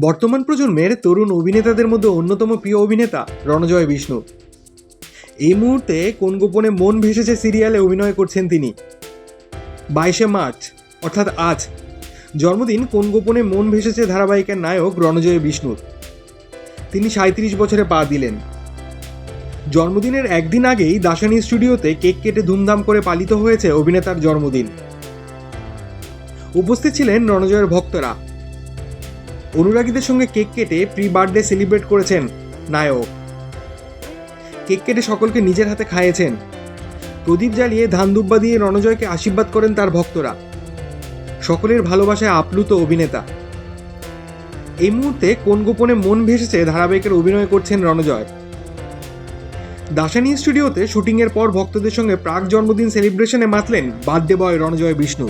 বর্তমান প্রজন্মের তরুণ অভিনেতাদের মধ্যে অন্যতম প্রিয় অভিনেতা রণজয় বিষ্ণু। এই মুহূর্তে কোন গোপনে মন ভেসেছে সিরিয়ালে অভিনয় করছেন তিনি? বাইশে মার্চ, অর্থাৎ আজ। জন্মদিন কোন গোপনে মন ভেসেছে ধারাবাহিকের নায়ক রণজয় বিষ্ণুর? তিনি সাঁত্রিশ বছরে পা দিলেন। জন্মদিনের একদিন আগেই দাসানি স্টুডিওতে কেক কেটে ধুমধাম করে পালিত হয়েছে অভিনেতার জন্মদিন। উপস্থিত ছিলেন রণজয়ের ভক্তরা। অনুরাগীদের সঙ্গে কেক কেটে প্রি বার্থডে সেলিব্রেট করেছেন নায়ক। কেক কেটে সকলকে নিজের হাতে খাইয়েছেন। প্রদীপ জ্বালিয়ে ধান দুব্বা দিয়ে রণজয়কে আশীর্বাদ করেন তার ভক্তরা। সকলের ভালোবাসায় আপ্লুত অভিনেতা। এই মুহূর্তে কোন গোপনে মন ভেসেছে ধারাবাহিকের অভিনয় করছেন রণজয়। দাসানি স্টুডিওতে শুটিংয়ের পর ভক্তদের সঙ্গে প্রাক জন্মদিন সেলিব্রেশনে মাতলেন বার্থডে বয় রণজয় বিষ্ণু।